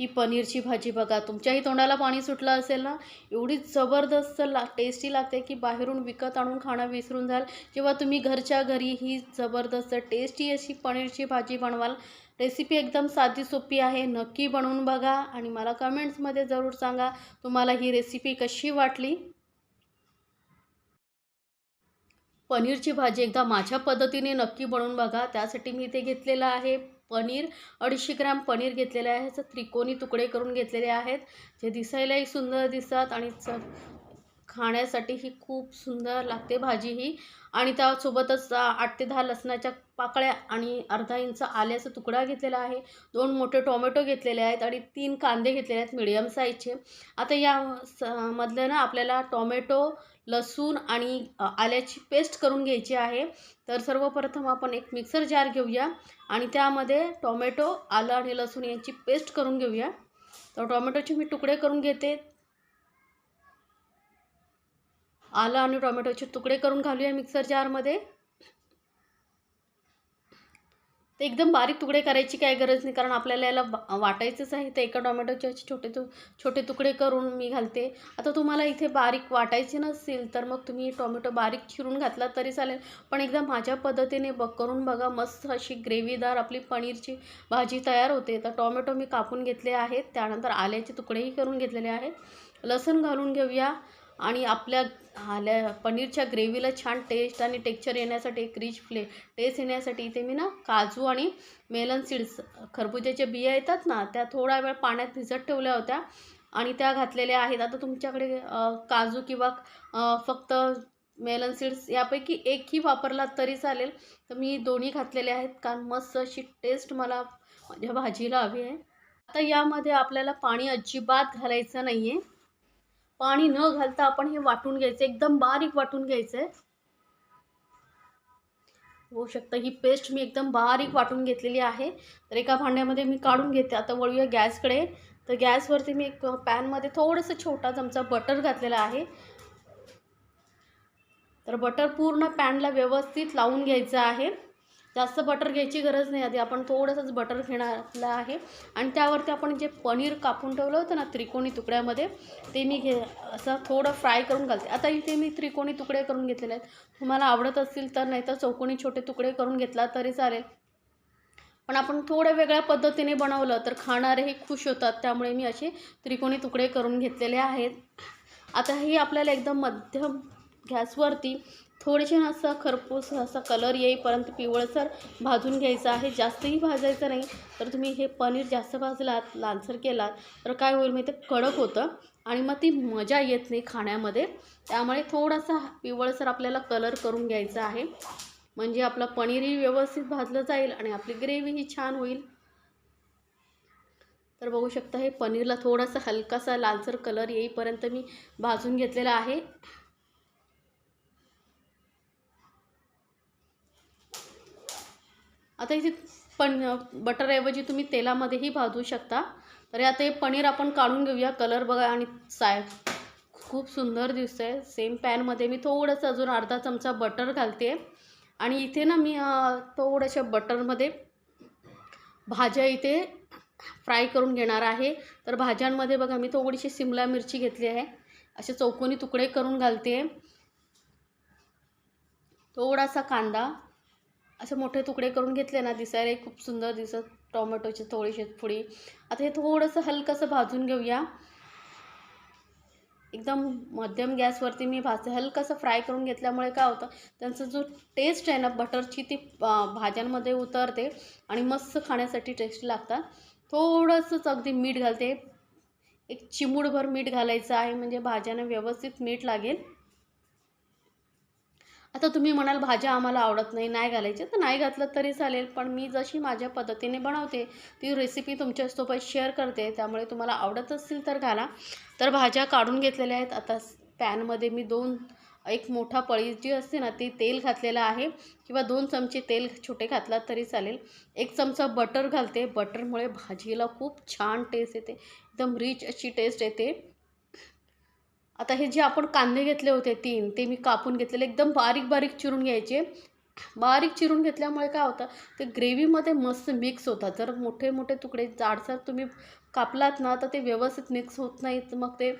ही पनीरची भाजी बघा. तुमच्याही तोंडाला पाणी सुटलं असेल ना? एवढी जबरदस्त ला टेस्टी लागते की बाहेरून विकत आणून खाणं विसरून जाल. किंवा तुम्ही घरच्या घरी ही जबरदस्त टेस्टी अशी पनीरची भाजी बनवाल रेसिपी एकदम साधी सोपी आहे. नक्की बनवून बघा आणि मला कमेंट्समध्ये जरूर सांगा तुम्हाला ही रेसिपी कशी वाटली. पनीरची भाजी एकदा माझ्या पद्धतीने नक्की बनवून बघा. त्यासाठी मी इथे घेतलेलं आहे. पनीर अडीचशे ग्रॅम पनीर घेतलेले आहे. ह्याचे त्रिकोणी तुकडे करून घेतलेले आहेत. जे दिसायलाही सुंदर दिसतात आणि च खाण्यासाठी ही खूप सुंदर लागते भाजी ही. आणि त्यासोबतच आठ ते दहा लसणाच्या पाकळ्या आणि अर्धा इंच आल्याचा तुकडा घेतलेला आहे. दोन मोठे टोमॅटो घेतलेले आहेत आणि तीन कांदे घेतलेले आहेत मिडियम साईजचे. आता या स मधलं ना आपल्याला टोमॅटो लसूण आणि आल्याची पेस्ट करून घ्यायची आहे. तर सर्वप्रथम आपण एक मिक्सर जार घेऊया आणि त्यामध्ये टोमॅटो आलं आणि लसूण यांची पेस्ट करून घेऊया. तर टोमॅटोचे मी तुकडे करून घेते. आलं आणि टोमॅटोचे तुकडे करून घालूया मिक्सर जारमध्ये ते एकदम बारीक तुकडे करायची काय गरज नाही कारण आपल्याला याला बा- वाटायचंच आहे. तर एका टोमॅटोचे असे छोटे तु छोटे तुकडे करून मी घालते. आता तुम्हाला इथे बारीक वाटायचे नसेल तर मग तुम्ही टोमॅटो बारीक चिरून घातला तरी चालेल. पण एकदा माझ्या पद्धतीने बघ करून बघा मस्त अशी ग्रेव्हीदार आपली पनीरची भाजी तयार होते. तर टोमॅटो मी कापून घेतले आहेत. त्यानंतर आल्याचे तुकडेही करून घेतलेले आहेत. लसूण घालून घेऊया. आणि आपल्या आल्या पनीरच्या ग्रेव्हीला छान टेस्ट आणि टेक्चर येण्यासाठी एक रिच फ्ले टेस्ट येण्यासाठी इथे मी ना काजू आणि मेलन सीड्स खरबुजाच्या बिया येतात ना त्या थोडा वेळ पाण्यात भिजत ठेवल्या होत्या. आणि त्या घातलेल्या आहेत. आता तुमच्याकडे काजू किंवा फक्त मेलन सीड्स यापैकी एकही वापरला तरी चालेल. तर मी दोन्ही घातलेले आहेत. कारण मस्त अशी टेस्ट मला माझ्या भाजीला हवी आहे. आता यामध्ये आपल्याला पाणी अजिबात घालायचं नाही आहे पाणी न घालता आपण हे वाटून घ्यायचं एकदम बारीक वाटून घ्यायचं. आहे होऊ शकतं ही पेस्ट मी एकदम बारीक वाटून घेतलेली आहे. तर एका भांड्यामध्ये मी काढून घेते. आता वळूया गॅसकडे. तर गॅसवरती मी एक पॅनमध्ये थोडंसं छोटा चमचा बटर घातलेला आहे. तर बटर पूर्ण पॅनला व्यवस्थित लावून घ्यायचं आहे. जास्त बटर घ्यायची गरज नाही आधी. आपण थोडंसंच बटर घेणार आहे. आणि त्यावरती आपण जे पनीर कापून ठेवलं होतं ना त्रिकोणी तुकड्यामध्ये ते मी घे असं थोडं फ्राय करून घालते. आता इथे मी त्रिकोणी तुकडे करून घेतलेले आहेत. तुम्हाला आवडत असतील तर नाहीतर चौकोनी छोटे तुकडे करून घेतला तरी चालेल. पण आपण थोड्या वेगळ्या पद्धतीने बनवलं तर खाणारेही खुश होतात. त्यामुळे मी असे त्रिकोणी तुकडे करून घेतलेले आहेत. आता हे आपल्याला एकदम मध्यम गॅसवरती थोडेसे असं खरपूस असा कलर येईपर्यंत पिवळसर भाजून घ्यायचं आहे. जास्तही भाजायचं नाही. तर तुम्ही हे पनीर जास्त भाजलात लालसर केलात तर काय होईल मी ते कडक होतं आणि मग ती मजा येत नाही खाण्यामध्ये. त्यामुळे थोडासा पिवळसर आपल्याला कलर करून घ्यायचा आहे. म्हणजे आपलं पनीरही व्यवस्थित भाजलं जाईल आणि आपली ग्रेव्हीही छान होईल. तर बघू शकता हे पनीरला थोडासा हलकासा लालसर कलर येईपर्यंत मी भाजून घेतलेला आहे. आता इथे पण बटरऐवजी तुम्ही तेलामध्येही भाजू शकता. तर आता हे पनीर आपण काढून घेऊया. कलर बघा आणि साय खूप सुंदर दिसतं आहे सेम पॅनमध्ये मी थोडंसं अजून अर्धा चमचा बटर घालते. आणि इथे ना मी थोड्याशा बटरमध्ये भाज्या इथे फ्राय करून घेणार आहे. तर भाज्यांमध्ये बघा मी थोडीशी सिमला मिरची घेतली आहे. असे चौकोनी तुकडे करून घालते. थोडासा कांदा असे मोठे तुकडे करून घेतले ना दिसायला खूप सुंदर दिसत टोमॅटोची थोडीशी फुडी आता हे थोडंसं हलकंसं भाजून घेऊया. एकदम मध्यम गॅसवरती मी भाजते. हलकंसं फ्राय करून घेतल्यामुळे काय होतं त्यांचा जो टेस्ट आहे ना बटरची ती भाज्यांमध्ये उतरते आणि मस्त खाण्यासाठी टेस्ट लागतात. थोडंसंच अगदी मीठ घालते. एक चिमूडभर मीठ घालायचं आहे म्हणजे भाज्यांना व्यवस्थित मीठ लागेल. आता तुम्ही म्हणाल भाज्या आम्हाला आवडत नाही नाही घालायच्या तर नाही घातलं तरी चालेल पण मी जशी माझ्या पद्धतीने बनवते ती रेसिपी तुमच्यासोबत शेअर करते त्यामुळे तुम्हाला आवडत असतील तर घाला. तर भाज्या काढून घेतलेल्या आहेत. आता पॅनमध्ये मी दोन एक मोठा पळी जी असते ना ती तेल घातलेलं आहे. किंवा दोन चमचे तेल छोटे घातलात तरी चालेल. एक चमचा बटर घालते. बटरमुळे भाजीला खूप छान टेस्ट येते. एकदम रिच अशी टेस्ट येते. आता हे जे आपण कांदे घेतले होते तीन ते मी कापून घेतलेले एकदम बारीक बारीक चिरून घ्यायचे. बारीक चिरून घेतल्यामुळे काय होतं ते ग्रेव्हीमध्ये मस्त मिक्स होतात. जर मोठे मोठे तुकडे जाडसर तुम्ही कापलात ना तर ते व्यवस्थित मिक्स होत नाहीत. मग ते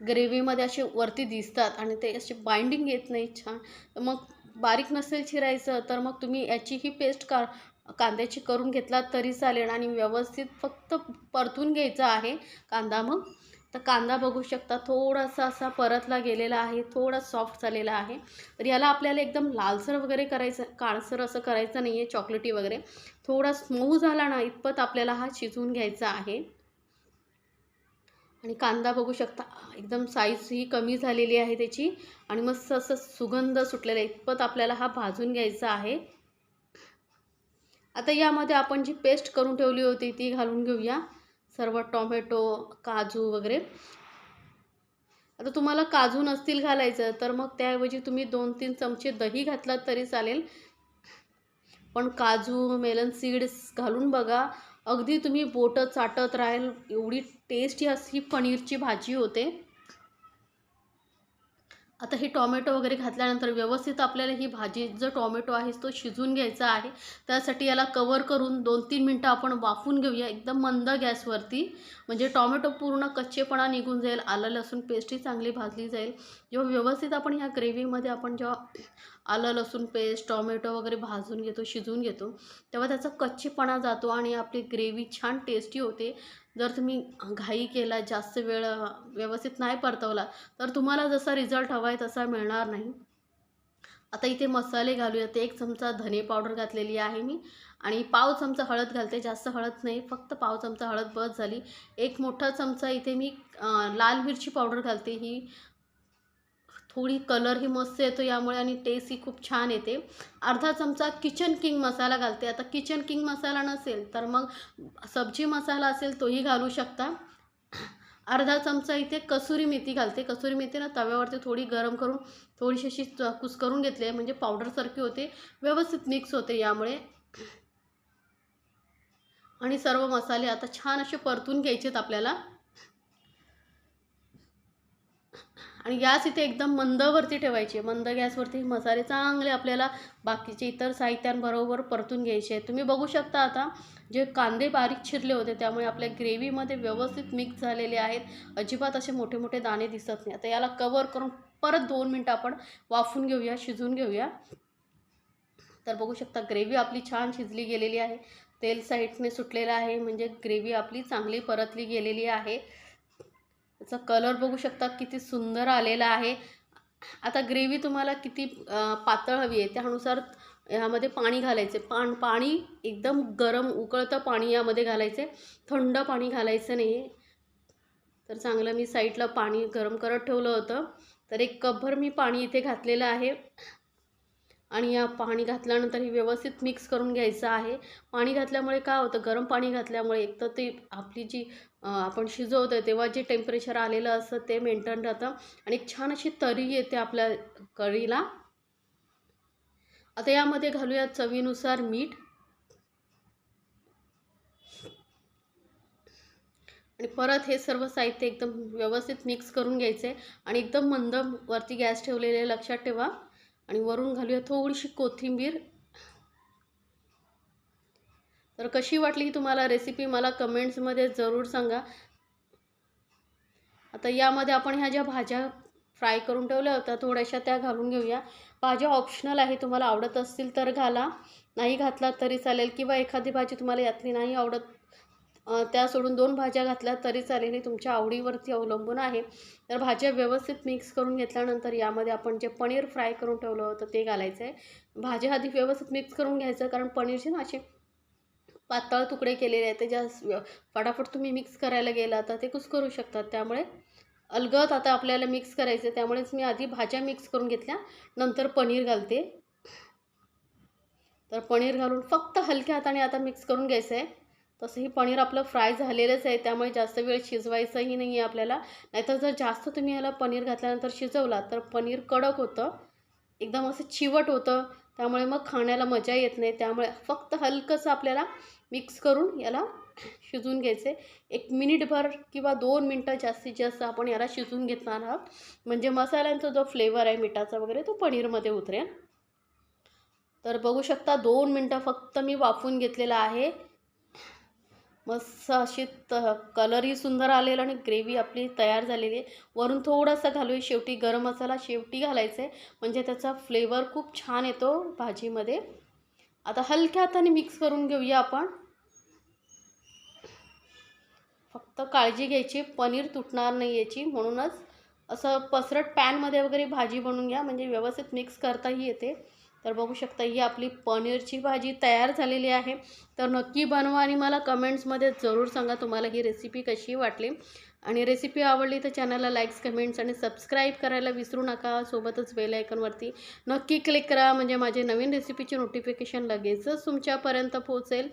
ग्रेव्हीमध्ये असे वरती दिसतात आणि ते असे बाइंडिंग येत नाही छान. मग बारीक नसेल चिरायचं तर मग तुम्ही याचीही पेस्ट का कांद्याची करून घेतलात तरी चालेल आणि व्यवस्थित फक्त परतून घ्यायचं आहे कांदा मग. तर कांदा बघू शकता थोडासा असा परतला गेलेला आहे थोडा सॉफ्ट झालेला आहे. तर याला आपल्याला एकदम लालसर वगैरे करायचं काळसर असं करायचं नाही आहे चॉकलेटी वगैरे. थोडा स्मूव झाला ना इतपत आपल्याला हा शिजवून घ्यायचा आहे. आणि कांदा बघू शकता एकदम साईज ही कमी झालेली आहे त्याची. आणि मस्त असं सुगंध सुटलेला आहे इतपत आपल्याला हा भाजून घ्यायचा आहे. आता यामध्ये आपण जी पेस्ट करून ठेवली होती ती घालून घेऊया. सर्व टॉमॅटो काजू वगैरे. आता तुम्हाला काजू नसतील घालायचं तर मग त्याऐवजी तुम्ही दोन तीन चमचे दही घातलात तरी चालेल. पण काजू मेलन सीड्स घालून बघा. अगदी तुम्ही बोटं चाटत राहील एवढी टेस्ट ही अशी पनीरची भाजी होते. आता हे टॉमॅटो वगैरे घातल्यानंतर व्यवस्थित आपल्याला ही भाजी जो टॉमॅटो आहे तो शिजून घ्यायचा आहे. त्यासाठी याला कवर करून दोन तीन मिनटं आपण वाफून घेऊया. एकदम मंद गॅसवरती. म्हणजे टॉमॅटो पूर्ण कच्चेपणा निघून जाईल. आलं लसूण पेस्टही चांगली भाजली जाईल. जेव्हा व्यवस्थित आपण ह्या ग्रेव्हीमध्ये आपण जेव्हा आलं लसूण पेस्ट टॉमॅटो वगैरे भाजून घेतो शिजून घेतो तेव्हा त्याचा कच्चेपणा जातो आणि आपली ग्रेव्ही छान टेस्टी होते. जर तुम्ही घाई केला जास्त वेळ व्यवस्थित नाही परतवला तर तुम्हाला जसा रिझल्ट हवा आहे तसा मिळणार नाही. आता इथे मसाले घालूयात एक चमचा धने पावडर घातलेली आहे मी. आणि पाव चमचा हळद घालते. जास्त हळद नाही. फक्त पाव चमचा हळद बस झाली. एक मोठा चमचा इथे मी लाल मिरची पावडर घालते. ही थोडी कलरही मस्त येतो यामुळे आणि टेस्टही खूप छान येते. अर्धा चमचा किचन किंग मसाला घालते. आता किचन किंग मसाला नसेल तर मग सब्जी मसाला असेल तोही घालू शकता. अर्धा चमचा इथे कसुरी मेथी घालते. कसुरी मेथी ना तव्यावरती थोडी गरम करून थोडीशी अशी कुस करून घेतली आहे. म्हणजे पावडरसारखी होते. व्यवस्थित मिक्स होते यामुळे. आणि सर्व मसाले आता छान असे परतून घ्यायचेत आपल्याला. आणि गॅस इथे एकदम मंदवरती ठेवायचे मंद गॅसवरती मसाले चांगले आपल्याला बाकीचे इतर साहित्यांबरोबर परतून घ्यायचे तुम्ही बघू शकता आता जे कांदे बारीक चिरले होते त्यामुळे आपल्या ग्रेव्हीमध्ये व्यवस्थित मिक्स झालेले आहेत. अजिबात असे मोठे मोठे दाणे दिसत नाही. आता याला कवर करून परत दोन मिनटं आपण वाफून घेऊया शिजून घेऊया. तर बघू शकता ग्रेव्ही आपली छान शिजली गेलेली आहे. तेल साईडने सुटलेलं आहे म्हणजे ग्रेव्ही आपली चांगली परतली गेलेली आहे. त्याचा कलर बघू शकता किती सुंदर आलेला आहे. आता ग्रेव्ही तुम्हाला किती पातळ हवी आहे त्यानुसार ह्यामध्ये पाणी घालायचे. पाण पाणी एकदम गरम उकळतं पाणी यामध्ये घालायचे. थंड पाणी घालायचं नाही तर चांगलं मी साईडला पाणी गरम करत ठेवलं होतं. तर एक कपभर मी पाणी इथे घातलेलं आहे. आणि या पाणी घातल्यानंतर हे व्यवस्थित मिक्स करून घ्यायचं आहे. पाणी घातल्यामुळे काय होतं? गरम पाणी घातल्यामुळे एक तर ते आपली जी आपण शिजवतो तेव्हा जे टेम्परेचर आलेलं असतं ते मेंटेन राहतं आणि एक छान अशी तरी येते आपल्या कढीला. आता यामध्ये घालूया चवीनुसार मीठ. आणि परत हे सर्व साहित्य एकदम व्यवस्थित मिक्स करून घ्यायचे आणि एकदम मंद वरती गॅस ठेवलेले लक्षात ठेवा. आणि वरून घालूया थोडीशी कोथिंबीर. तर कशी वाटली की तुम्हाला रेसिपी मला कमेंट्समध्ये जरूर सांगा. आता यामध्ये आपण ह्या ज्या भाज्या फ्राय करून ठेवल्या होत्या थोड्याशा त्या घालून घेऊया. भाज्या ऑप्शनल आहे तुम्हाला आवडत असतील तर घाला. नाही घातला तरी चालेल किंवा एखादी भाजी तुम्हाला यातली नाही आवडत त्या सोडून दोन भाज्या घातल्या तरी चालेल हे तुमच्या आवडीवरती अवलंबून आहे. तर भाज्या व्यवस्थित मिक्स करून घेतल्यानंतर यामध्ये आपण जे पनीर फ्राय करून ठेवलं होतं ते घालायचं आहे भाज्या आधी व्यवस्थित मिक्स करून घ्यायचं कारण पनीरचे ना असे पातळ तुकडे केलेले आहेत ते ज्या फटाफट तुम्ही मिक्स करायला गेला तर ते कुस करू शकतात. त्यामुळे अलगद आता आपल्याला मिक्स करायचं त्यामुळेच मी आधी भाज्या मिक्स करून घेतल्या नंतर पनीर घालते. तर पनीर घालून फक्त हलक्या हाताने आता मिक्स करून घ्यायचं आहे तसंही पनीर आपलं फ्राय झालेलंच आहे त्यामुळे जास्त वेळ शिजवायचंही नाही आहे आपल्याला. नाहीतर जर जास्त तुम्ही याला पनीर घातल्यानंतर शिजवला तर पनीर कडक होतं एकदम असं चिवट होतं त्यामुळे मग खाण्याला मजा येत नाही. त्यामुळे फक्त हलकंसं आपल्याला मिक्स करून याला शिजून घ्यायचे एक मिनिटभर किंवा दोन मिनटं जास्तीत जास्त आपण याला शिजवून घेणार आहोत. म्हणजे मसाल्यांचा जो फ्लेवर आहे मिठाचा वगैरे तो पनीरमध्ये उतरेल. तर बघू शकता दोन मिनटं फक्त मी वाफून घेतलेला आहे. मस्त अशी त कलरही सुंदर आलेला आणि ग्रेव्ही आपली तयार झालेली आहे. वरून थोडासा घालूया. शेवटी गरम मसाला शेवटी घालायचा आहे म्हणजे त्याचा फ्लेवर खूप छान येतो भाजीमध्ये. आता हलक्या हाताने मिक्स करून घेऊया आपण. फक्त काळजी घ्यायची. पनीर तुटणार नाही याची. म्हणूनच असं पसरट पॅनमध्ये वगैरे भाजी बनवून घ्या. म्हणजे व्यवस्थित मिक्स करताही येते. तर बघू शकता ही आपली पनीरची भाजी तयार झालेली आहे. तर नक्की बनवा आणि मला कमेंट्समध्ये जरूर सांगा तुम्हाला ही रेसिपी कशी वाटली. आणि रेसिपी आवडली तर चॅनलला लाईक्स कमेंट्स आणि सबस्क्राईब करायला विसरू नका. सोबतच बेल आयकॉनवरती नक्की क्लिक करा. म्हणजे माझे नवीन रेसिपीचे नोटिफिकेशन लगेचच तुमच्यापर्यंत पोहोचेल.